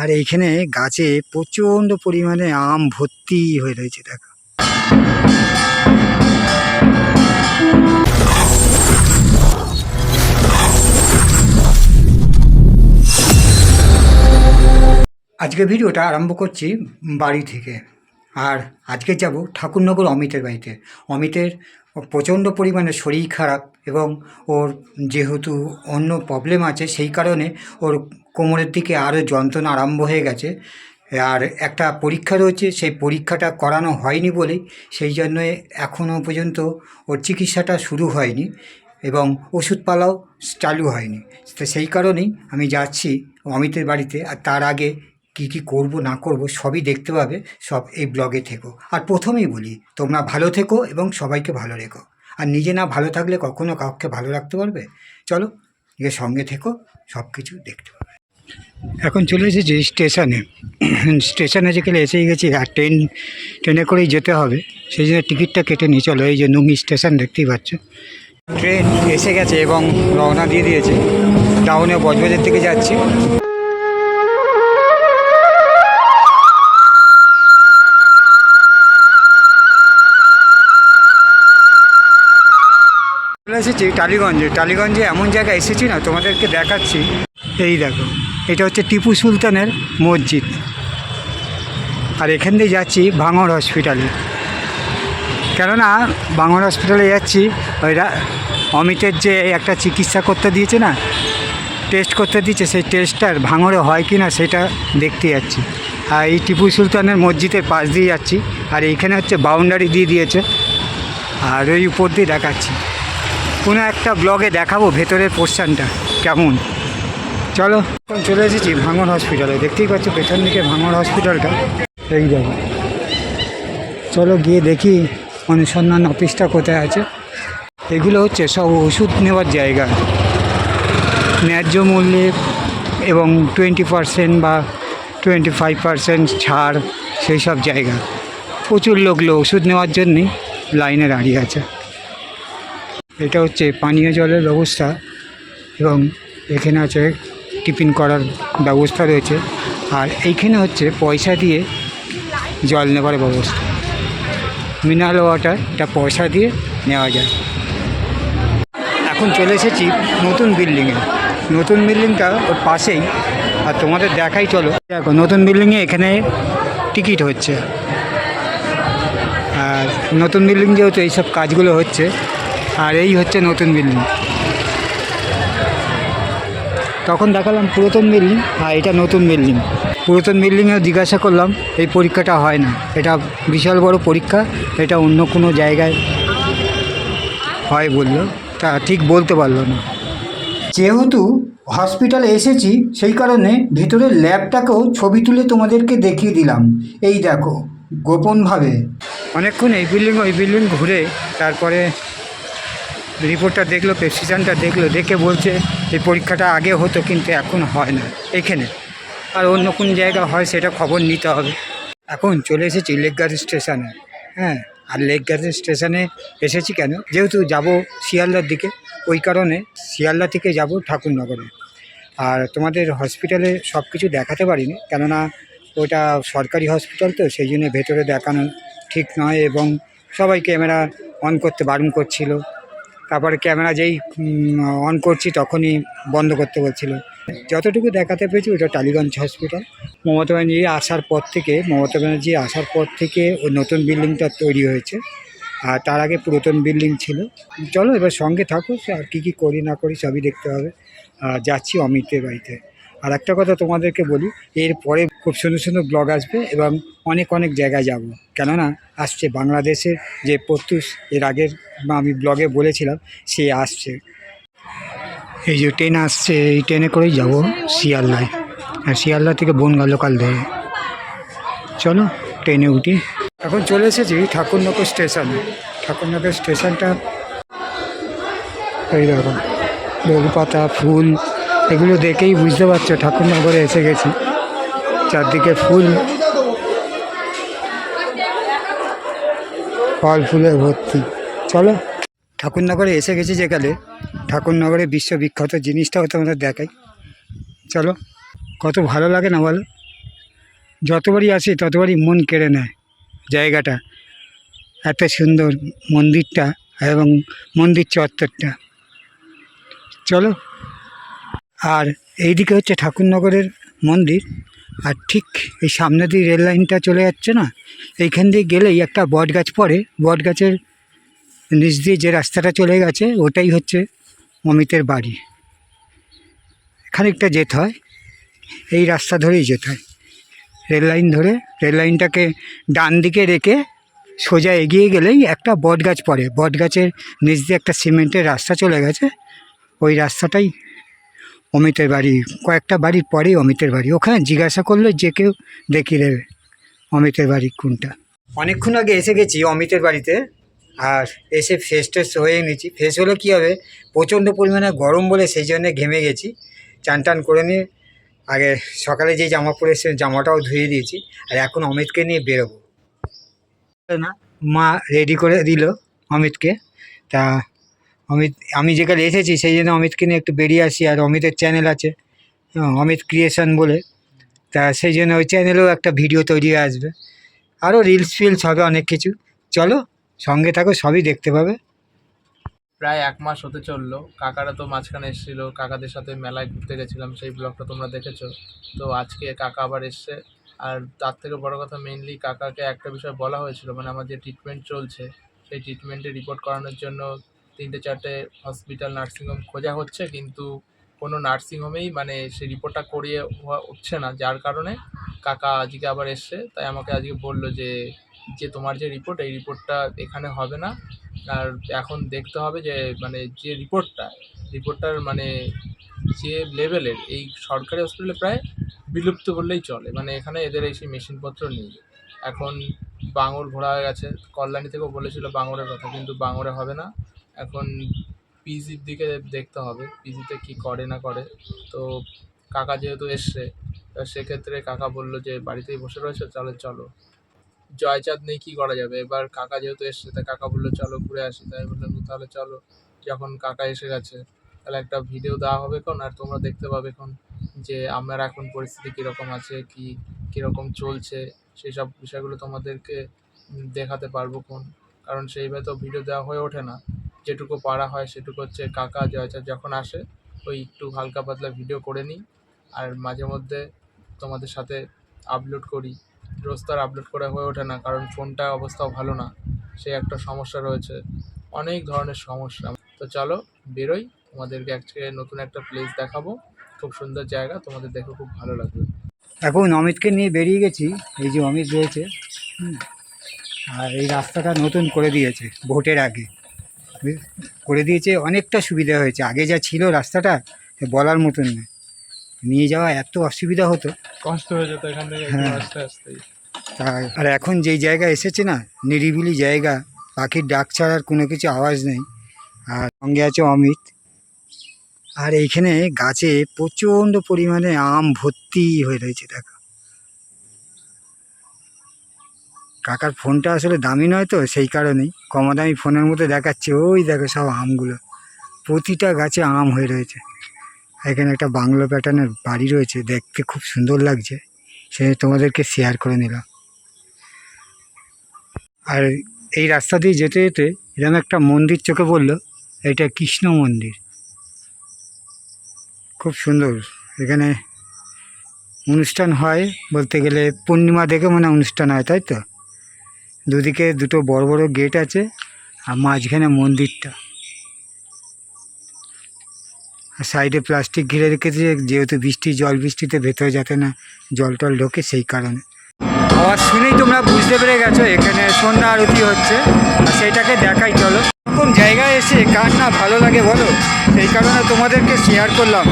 আর এইখানে গাছে প্রচণ্ড পরিমাণে আম ভর্তি হয়ে রয়েছে, দেখো। আজকে ভিডিওটা আরম্ভ করছি বাড়ি থেকে। আর আজকে যাব ঠাকুরনগর অমিতের বাড়িতে। অমিতের প্রচণ্ড পরিমাণে শরীর খারাপ এবং ওর যেহেতু অন্য প্রবলেম আছে, সেই কারণে ওর কোমরের দিকে আরও যন্ত্রণা আরম্ভ হয়ে গেছে। আর একটা পরীক্ষা রয়েছে, সেই পরীক্ষাটা করানো হয়নি বলেই সেই জন্য এখনও পর্যন্ত ওর চিকিৎসাটা শুরু হয়নি এবং ওষুধপালাও চালু হয়নি। তো সেই কারণেই আমি যাচ্ছি অমিতের বাড়িতে আর তার আগে কি কি করব, না করব সবই দেখতে পাবে, সব এই ব্লগে থেকো। আর প্রথমেই বলি, তোমরা ভালো থেকো এবং সবাইকে ভালো রেখো। আর নিজে না ভালো থাকলে কখনো কাউকে ভালো রাখতে পারবে? চলো নিজের সঙ্গে থেকো সব কিছু দেখতে এখন চলে এসেছি স্টেশনে। স্টেশনে যেখানে এসেই গেছি, আর ট্রেন, ট্রেনে করেই যেতে হবে। সেই জন্য টিকিটটা কেটে নিয়ে চলো, এই যে নুঙ্গি স্টেশন দেখতেই পাচ্ছ। ট্রেন এসে গেছে এবং রওনা দিয়ে দিয়েছে। টাউনে বজবাজার থেকে যাচ্ছি। চলে এসেছি টালিগঞ্জে। টালিগঞ্জে এমন জায়গায় এসেছি না, তোমাদেরকে দেখাচ্ছি। এই দেখো। এটা হচ্ছে টিপু সুলতানের মসজিদ। আর এখান দিয়ে যাচ্ছি ভাঙড় হসপিটালে কেননা ভাঙড় হসপিটালে যাচ্ছি, ওই অমিতের যে একটা চিকিৎসা করতে দিয়েছে না টেস্ট করতে দিয়েছে, সেই টেস্টটার ভাঙড়ে হয় কি না সেটা দেখতে যাচ্ছি। আর এই টিপু সুলতানের মসজিদের পাশ দিয়ে যাচ্ছি, আর এইখানে হচ্ছে বাউন্ডারি দিয়ে দিয়েছে। আর ওই উপর দিয়ে দেখাচ্ছি। কোনো একটা ব্লগে দেখাবো, ভেতরের পোর্শনটা কেমন? চলো চলে এসেছি ভাঙড় হসপিটালে দেখতেই পাচ্ছ পেছন দিকে ভাঙড় হসপিটালটা এই দেখো। চলো গিয়ে দেখি অনুসন্ধান অফিসটা কোথায় আছে। এগুলো হচ্ছে সব ওষুধ নেওয়ার জায়গা। ন্যায্য মূল্যে এবং টোয়েন্টি পারসেন্ট বা টোয়েন্টি ফাইভ পারসেন্ট ছাড় সেই সব জায়গা। প্রচুর লোকগুলো ওষুধ নেওয়ার জন্যই লাইনে দাঁড়িয়ে আছে। এটা হচ্ছে পানীয় জলের ব্যবস্থা এবং এখানে আছে টিফিন করার ব্যবস্থা রয়েছে। আর এইখানে হচ্ছে পয়সা দিয়ে জল নেবার ব্যবস্থা। মিনারেল ওয়াটার, এটা পয়সা দিয়ে নেওয়া যায়। এখন চলে এসেছি নতুন বিল্ডিংয়ে। নতুন বিল্ডিংটা ওর পাশেই। আর তোমাদের দেখাই, চলো। দেখো, নতুন বিল্ডিংয়ে এখানে টিকিট হচ্ছে। আর নতুন বিল্ডিং যেহেতু এইসব কাজগুলো হচ্ছে, আর এই হচ্ছে নতুন বিল্ডিং। তখন দেখালাম পুরাতন বিল্ডিং আর এটা নতুন বিল্ডিং পুরাতন বিল্ডিংয়েও জিজ্ঞাসা করলাম, এই পরীক্ষাটা হয় না। এটা বিশাল বড় পরীক্ষা, এটা অন্য কোনো জায়গায় হয় বলল। তা ঠিক বলতে পারল না। যেহেতু হসপিটালে এসেছি, সেই কারণে ভিতরের ল্যাবটাকেও ছবি তুলে তোমাদেরকে দেখিয়ে দিলাম। এই দেখো, গোপনভাবে। অনেকক্ষণ এই বিল্ডিং ওই বিল্ডিং ঘুরে, তারপরে রিপোর্টটা দেখল প্রেসক্রিপশানটা দেখল, দেখে বলছে এই পরীক্ষাটা আগে হতো কিন্তু এখন হয় না, এখানে। আর অন্য কোন জায়গা হয় সেটা খবর নিতে হবে। এখন চলে এসেছি লেকগার স্টেশনে হ্যাঁ আর লেকগার স্টেশনে এসেছি কেন? যেহেতু যাব শিয়ালদার দিকে, ওই কারণে শিয়ালদা থেকে যাব ঠাকুরনগরে। আর তোমাদের হসপিটালে সব কিছু দেখাতে পারিনি, কেননা ওটা সরকারি হসপিটাল তো, সেই জন্য ভেতরে দেখানো ঠিক নয় এবং সবাই ক্যামেরা অন করতে বারণ করছিল। তারপরে ক্যামেরা যেই অন করছি তখনই বন্ধ করতে বলছিল। যতটুকু দেখাতে পেরেছি ওটা টালিগঞ্জ হসপিটাল মমতা ব্যানার্জি আসার পর থেকে, মমতা ব্যানার্জি আসার পর থেকে ওই নতুন বিল্ডিংটা তৈরি হয়েছে। আর তার আগে পুরাতন বিল্ডিং ছিল। চলো এবার সঙ্গে থাকো, আর কী কী করি না করি সবই দেখতে হবে। আর যাচ্ছি অমিতের বাড়িতে। আর একটা কথা তোমাদেরকে বলি এরপরে খুব সুন্দর সুন্দর ব্লগ আসবে এবং অনেক অনেক জায়গায় যাব। কেননা, আসছে বাংলাদেশের যে প্রত্যুষ, এর আগের আমি ব্লগে বলেছিলাম, সে আসছে। এই যে ট্রেন আসছে, এই ট্রেনে করেই যাব শিয়ালদায়। আর শিয়ালদা থেকে বনগা লোকাল ধরে। চলো ট্রেনে উঠি। এখন চলে এসেছি ঠাকুরনগর স্টেশনে ঠাকুরনগর স্টেশনটা এই দেখো, বেলপাতা, ফুল এগুলো দেখেই বুঝতে পারছ, ঠাকুরনগরে এসে গেছি। চারদিকে ফুল। ফল ফুলে ভর্তি। চলো, ঠাকুরনগরে এসে গেছি যেখানে। ঠাকুরনগরে বিশ্ববিখ্যাত জিনিসটাও তোমাদের দেখাই। চলো, কত ভালো লাগে না বলো? যতবারই আসি, ততবারই মন কেড়ে নেয় জায়গাটা। এত সুন্দর মন্দিরটা এবং মন্দির চত্বরটা। চলো আর এইদিকে হচ্ছে ঠাকুরনগরের মন্দির, আর ঠিক এই সামনে দিয়ে রেল লাইনটা চলে যাচ্ছে না, এইখান দিয়ে গেলেই একটা বট গাছ পড়ে বট গাছের নিচ দিয়ে যে রাস্তাটা চলে গেছে, ওটাই হচ্ছে অমিতের বাড়ি। খানিকটা যেতে হয়, এই রাস্তা ধরেই যেতে হয়। রেল লাইন ধরে, রেল লাইনটাকে ডান দিকে রেখে সোজা এগিয়ে গেলেই একটা বট গাছ পড়ে বট গাছের নিচ দিয়ে একটা সিমেন্টের রাস্তা চলে গেছে, ওই রাস্তাটাই অমিতের বাড়ি, কয়েকটা বাড়ির পরেই অমিতের বাড়ি। ওখানে জিজ্ঞাসা করলে যে কেউ দেখিয়ে দেবে অমিতের বাড়ি কোনটা। অনেকক্ষণ আগে এসে গেছি অমিতের বাড়িতে, আর এসে ফ্রেশ টেস্ট হয়ে নিয়েছি। ফ্রেশ হলে কী হবে? প্রচণ্ড পরিমাণে গরম বলে সেই জন্যে ঘেমে গেছি। চান টান করে নিয়ে আগে সকালে যে জামা পরে এসে জামাটাও ধুয়ে দিয়েছি, আর এখন অমিতকে নিয়ে বেরোবো। না, মা রেডি করে দিল অমিতকে। তা অমিত, আমি যেখানে এসেছি সেই জন্য অমিতকে নিয়ে একটু বেরিয়ে আসি, আর অমিতের চ্যানেল আছে অমিত ক্রিয়েশন বলে। তা সেই জন্য ওই চ্যানেলেও একটা ভিডিও তৈরি আসবে। আরও রিলস ফিলস হবে অনেক কিছু। চলো, সঙ্গে থাকো, সবই দেখতে পাবে। প্রায় এক মাস হতে চলল। কাকারা তো মাঝখানে এসেছিল, কাকাদের সাথে মেলায় ঘুরতে গেছিলাম, সেই ব্লগটা তোমরা দেখেছ। তো আজকে কাকা আবার এসছে। আর তার থেকে বড় কথা মেনলি কাকাকে একটা বিষয় বলা হয়েছিল মানে আমার যে ট্রিটমেন্ট চলছে, সেই ট্রিটমেন্টে রিপোর্ট করানোর জন্য তিনটে চারটে হসপিটাল নার্সিংহোম খোঁজা হচ্ছে, কিন্তু কোনো নার্সিংহোমেই মানে সে রিপোর্টটা করিয়ে হচ্ছে না। যার কারণে কাকা আজকে আবার এসছে, তাই আমাকে আজকে বলল যে যে তোমার যে রিপোর্ট এই রিপোর্টটা এখানে হবে না। আর এখন দেখতে হবে যে মানে যে রিপোর্টটা রিপোর্টটার মানে যে লেভেলের এই সরকারি হসপিটালে প্রায় বিলুপ্ত বললেই চলে। মানে এখানে এদের এই সেই মেশিনপত্র নেই। এখন বাঙর ঘোরা হয়ে গেছে। কল্যাণী থেকেও বলেছিল বাঙরের কথা, কিন্তু বাঙরে হবে না। এখন পিজির দিকে দেখতে হবে, পিজিতে কি করে না করে। তো কাকা যেহেতু এসছে সেক্ষেত্রে কাকা বলল যে, বাড়িতেই বসে রয়েছে? তাহলে চলো। জয়চাঁদ নেই, কী করা যাবে? এবার কাকা যেহেতু এসছে তাই কাকা বলল, চলো ঘুরে আসি। তাই বললাম, তাহলে চলো। যখন কাকা এসে গেছে, তাহলে একটা ভিডিও দেওয়া হবে কোন আর তোমরা দেখতে পাবে কোন যে, আমার এখন পরিস্থিতি কীরকম আছে, কি, কীরকম চলছে সেই সব বিষয়গুলো তোমাদেরকে দেখাতে পারব কোন কারণ সেইভাবে তো ভিডিও দেওয়া হয়ে ওঠে না। যেটুকু পারা হয় সেটুকু হচ্ছে কাকা জয়চাঁদ যখন আসে, ওই একটু হালকা পাতলা ভিডিও করে নিই। আর মাঝে মধ্যে তোমাদের সাথে আপলোড করি। রোজ তো আর আপলোড করা হয়ে ওঠে না, কারণ ফোনটা অবস্থাও ভালো না। সেই একটা সমস্যা রয়েছে। অনেক ধরনের সমস্যা। তো চলো বেরোই। তোমাদেরকে আজকে নতুন একটা প্লেস দেখাবো। খুব সুন্দর জায়গা, তোমাদের দেখে খুব ভালো লাগবে। এখন অমিতকে নিয়ে বেরিয়ে গেছি। এই যে অমিত রয়েছে। আর এই রাস্তাটা নতুন করে দিয়েছে, ভোটের আগে। করে দিয়েছে অনেকটা সুবিধা হয়েছে। আগে যা ছিল রাস্তাটা বলার মতন না। নিয়ে যাওয়া এত অসুবিধা হতো। কষ্ট হয়ে যেত এখান থেকে হ্যাঁ। আস্তে আস্তেই তা আর এখন যেই জায়গা এসেছে না নিরিবিলি জায়গা পাখির ডাক ছাড়ার কোনো কিছু আওয়াজ নেই। আর সঙ্গে আছে অমিত। আর এইখানে গাছে প্রচণ্ড পরিমাণে আম ভর্তি হয়ে রয়েছে দেখো। কাকার ফোনটা আসলে দামি নয় তো, সেই কারণেই। কম দামি ফোনের মধ্যে দেখাচ্ছে, ওই দেখো সব আমগুলো। প্রতিটা গাছে আম হয়ে রয়েছে। এখানে একটা বাংলো প্যাটার্নের বাড়ি রয়েছে, দেখতে খুব সুন্দর লাগছে। সে তোমাদেরকে শেয়ার করে নিলাম। আর এই রাস্তা দিয়ে যেতে যেতে এরকম একটা মন্দির চোখে পড়ল, এটা কৃষ্ণ মন্দির। খুব সুন্দর। এখানে অনুষ্ঠান হয় বলতে গেলে পূর্ণিমা দেখে মনে অনুষ্ঠান হয়, তাই তো? দুদিকে দুটো বড় বড় গেট আছে আর মাঝখানে মন্দিরটা। আর সাইডে প্লাস্টিক ঘিরে রেখেছে, যেহেতু বৃষ্টি, জল বৃষ্টিতে ভেতরে যাতে না জল টল ঢোকে সেই কারণে। আওয়াজ শুনেই তোমরা বুঝতে পেরে গেছো, এখানে সন্ধ্যা আরতি হচ্ছে। আর সেইটাকে দেখাই, চলো। এরকম জায়গায় এসে কার না ভালো লাগে বলো? সেই কারণে তোমাদেরকে শেয়ার করলাম।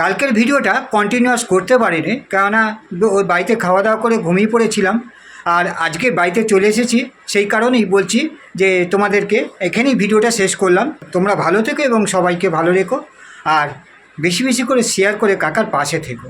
কালকের ভিডিওটা কন্টিনিউয়াস করতে পারিনি, কেননা ওর বাড়িতে খাওয়া দাওয়া করে ঘুমিয়ে পড়েছিলাম। আর আজকে বাড়িতে চলে এসেছি, সেই কারণেই বলছি যে তোমাদেরকে এখানেই ভিডিওটা শেষ করলাম। তোমরা ভালো থেকো এবং সবাইকে ভালো রেখো, আর বেশি বেশি করে শেয়ার করে কাকার পাশে থেকো।